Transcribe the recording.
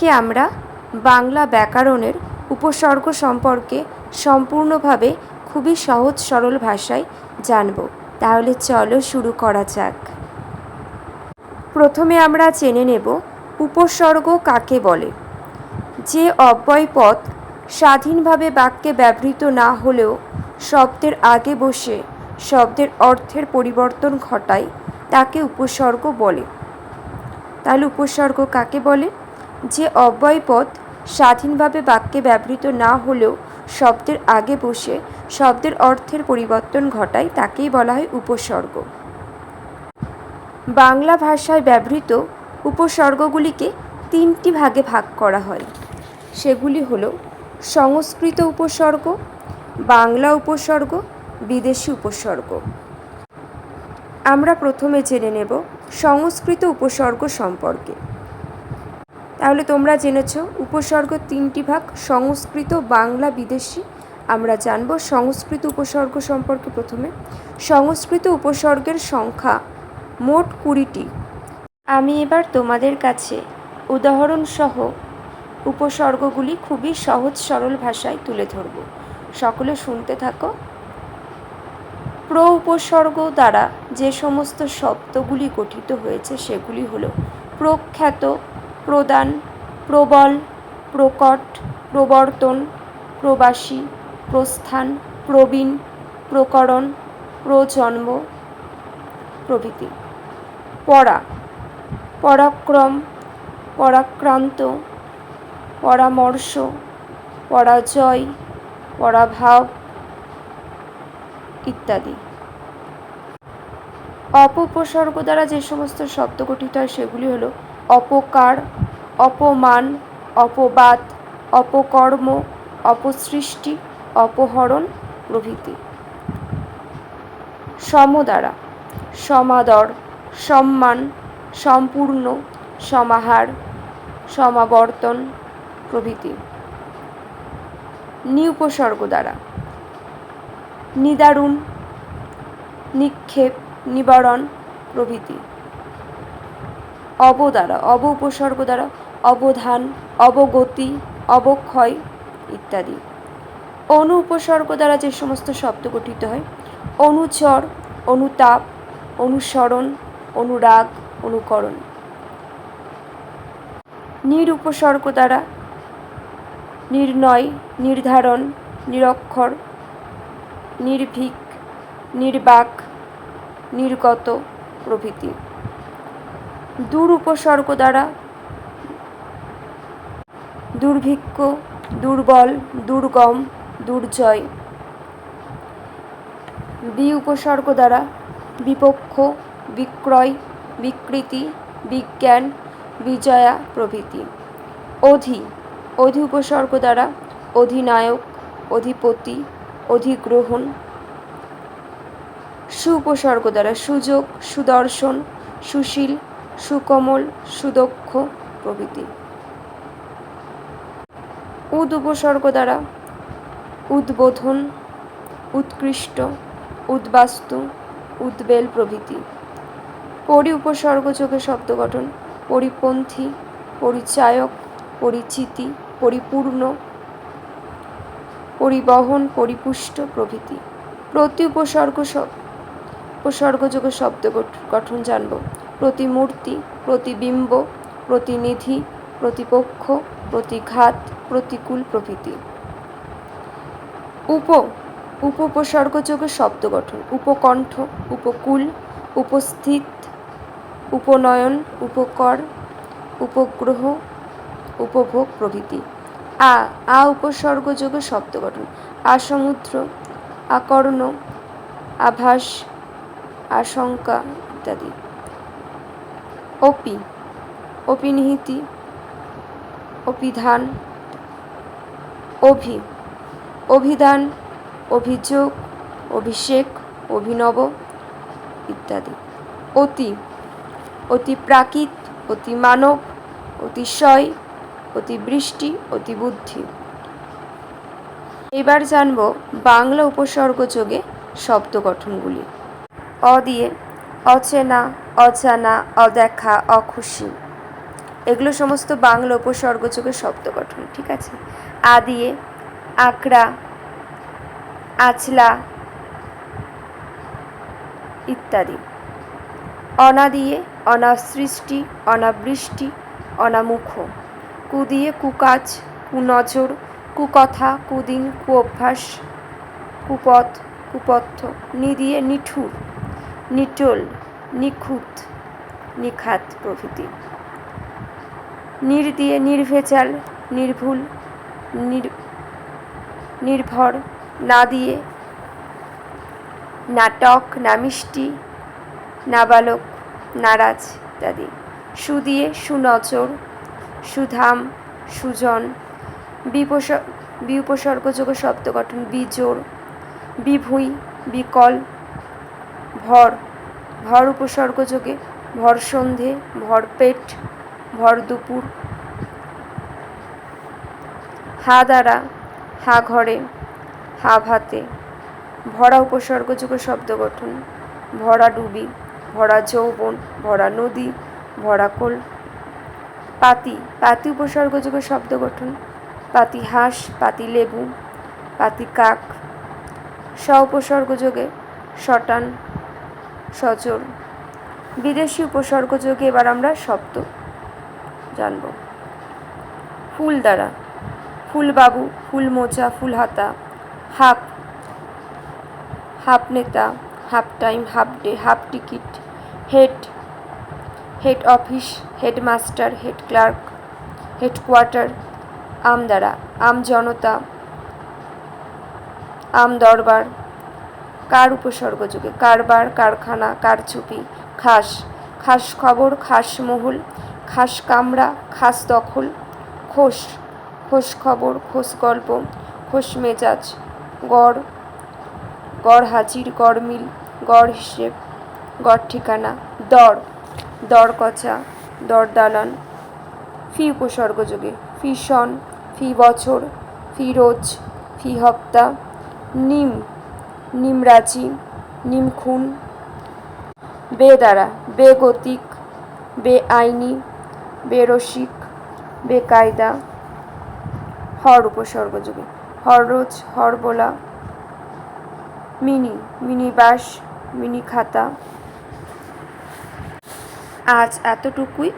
আজকে আমরা বাংলা ব্যাকরণের উপসর্গ সম্পর্কে সম্পূর্ণভাবে খুবই সহজ সরল ভাষায় জানব। তাহলে চলো শুরু করা যাক। প্রথমে আমরা জেনে নেব উপসর্গ কাকে বলে। যে অব্যয় পদ স্বাধীনভাবে বাক্যে ব্যবহৃত না হলেও শব্দের আগে বসে শব্দের অর্থের পরিবর্তন ঘটায় তাকে উপসর্গ বলে। তাহলে উপসর্গ কাকে বলে? যে অব্যয় পদ স্বাধীনভাবে বাক্যে ব্যবহৃত না হলেও শব্দের আগে বসে শব্দের অর্থের পরিবর্তন ঘটায় তাকেই বলা হয় উপসর্গ। বাংলা ভাষায় ব্যবহৃত উপসর্গগুলিকে তিনটি ভাগে ভাগ করা হয়। সেগুলি হল সংস্কৃত উপসর্গ, বাংলা উপসর্গ, বিদেশি উপসর্গ। আমরা প্রথমে জেনে নেব সংস্কৃত উপসর্গ সম্পর্কে। তাহলে তোমরা জেনেছ, উপসর্গ তিনটি ভাগ, সংস্কৃত, বাংলা, বিদেশি। আমরা জানব সংস্কৃত উপসর্গ সম্পর্কে প্রথমে। সংস্কৃত উপসর্গের সংখ্যা মোট কুড়িটি। আমি এবার তোমাদের কাছে উদাহরণসহ উপসর্গগুলি খুবই সহজ, সরল ভাষায় তুলে ধরব। সকলে শুনতে থাকো। প্র উপসর্গ দ্বারা যে সমস্ত শব্দগুলি গঠিত হয়েছে, সেগুলি হলো প্রখ্যাত প্রদান, প্রবল, প্রকট, প্রবর্তন, প্রবাসী, প্রস্থান, প্রবীণ, প্রকরণ, প্রজন্ম প্রভৃতি। পড়া, পরাক্রম, পরাক্রান্ত, পরামর্শ, পরাজয়, পরাভাব ইত্যাদি। অপপ্রসর্গ দ্বারা যে সমস্ত শব্দ গঠিত হয় সেগুলি হলো অপকার, অপমান, অপবাদ, অপকর্ম, অপসৃষ্টি, অপহরণ প্রভৃতি। সম দ্বারা সমাদর, সম্মান, সম্পূর্ণ, সমাহার, সমাবর্তন প্রভৃতি। নিউপসর্গ দ্বারা নিদারুণ, নিক্ষেপ, নিবারণ প্রভৃতি। অব দ্বারা, অব উপসর্গ দ্বারা, অবধান, অবগতি, অবক্ষয় ইত্যাদি। অনু উপসর্গ দ্বারা যে সমস্ত শব্দ গঠিত হয়, অনুচর, অনুতাপ, অনুসরণ, অনুরাগ, অনুকরণ। নিরুপসর্গ দ্বারা নির্ণয়, নির্ধারণ, নিরক্ষর, নির্ভীক, নির্বাক, নির্গত প্রভৃতি। দূর উপসর্গ দ্বারা দুর্ভিক্ষ, দুর্বল, দুর্গম, দুর্জয়। বি উপসর্গ দ্বারা বিপক্ষ, বিক্রয়, বিকৃতি, বিজ্ঞান, বিজয়া প্রভৃতি। অধি অধি উপসর্গ দ্বারা অধিনায়ক, অধিপতি, অধিগ্রহণ। সুপসর্গ দ্বারা সুযোগ, সুদর্শন, সুশীল সুকমল, সুদক্ষ প্রভৃতি। উদ উপসর্গ দ্বারা উদ্বোধন, উৎকৃষ্ট, উদ্বাস্তু, উদ্বেল প্রভৃতি। পরি উপসর্গ যোগে শব্দ গঠন, পরিপন্থী, পরিচায়ক, পরিচিতি, পরিপূর্ণ, পরিবহন, পরিপুষ্ট প্রভৃতি। প্রতি উপসর্গ উপসর্গযোগে শব্দ গঠন জানব। প্রতিমূর্তি, প্রতিবিম্ব, প্রতিনিধি, প্রতিপক্ষ, প্রতিঘাত, প্রতিকূল প্রভৃতি উপ উপ উপসর্গযোগে শব্দ গঠন, উপকণ্ঠ, উপকূল, উপস্থিত, উপনয়ন, উপকর, উপগ্রহ, উপভোগ প্রভৃতি। আ আ উপসর্গযোগে শব্দ গঠন আসমুদ্র আকর্ণ আভাস, আশঙ্কা ইত্যাদি। অপি অপিনিহিতি অপিধান অভি, অভিধান, অভিযোগ, অভিষেক, অভিনব ইত্যাদি। অতি অতি প্রাকৃত, অতি মানব অতিশয় অতিবৃষ্টি অতিবুদ্ধি এবার জানব বাংলা উপসর্গ যোগে শব্দ গঠনগুলি অ দিয়ে, অচেনা অজানা, অদেখা, অখুশি। এগুলো সমস্ত বাংলা উপসর্গযোগের শব্দ গঠন, ঠিক আছে? আ দিয়ে আকড়া আচলা ইত্যাদি। অনা দিয়ে অনাসৃষ্টি, অনাবৃষ্টি, অনামুখ। কু দিয়ে কুকাজ, কুনজর, কুকথা, কুদিন কু অভ্যাস কুপথ, কুপথ্য। নি দিয়ে নিঠুর, নিটোল। নিখুঁত, নিখাত প্রভৃতি। নির দিয়ে নির্ভেজাল, নির্ভুল, নির, নির্ভর না দিয়ে নাটক, নামিষ্টি, নাবালক, নারাজ ইত্যাদি। সু দিয়ে সুনচর সুধাম, সুজন, বিপস, বিউপসর্গযোগ শব্দ গঠন বিজোর বিভুই, বিকল, ভর ভর উপসর্গযোগে ভর সন্ধে, ভর পেট, ভর দুপুর। হা দ্বারা, হা ঘরে, হা ভাতে। ভরা উপসর্গযোগ শব্দ গঠন। ভরা ডুবি, ভরা যৌবন, ভরা নদী, ভরা কোল। পাতি পাতি উপসর্গযোগ শব্দ গঠন। পাতি হাঁস, পাতি লেবু, পাতি কাক। স উপসর্গযোগে শটান সচর বিদেশি উপসর্গযোগে এবার আমরা শব্দ জানব। ফুল দ্বারা। ফুলবাবু ফুল মোচা ফুল হাতা হাফ হাফ নেতা, half time, half day, half ticket, head head office headmaster head clerk headquarter আম দ্বারা, আম জনতা, আম দরবার কার উপসর্গযোগে কারবার, কারখানা, কারচুপি, খাস। খাস খবর, খাস মহল, খাস কামড়া খাস দখল খোস খোস খবর খোস গল্প খোস মেজাজ, গড় গড় হাজির, গড় মিল, গড় হিসেব, গড় ঠিকানা, দর দর কচা, দর দালান, ফি উপসর্গযোগে ফি সন, ফি বছর, ফি রোজ, ফি হপ্তা, নিম নিমরাজি, নিমখুন, বেদারা, বেগতিক, বেআইনি, বেরসিক, বেকায়দা, হর উপসর্গযোগে হররোজ, হরবোলা, মিনি মিনি বাস মিনি খাতা আজ এতটুকুই।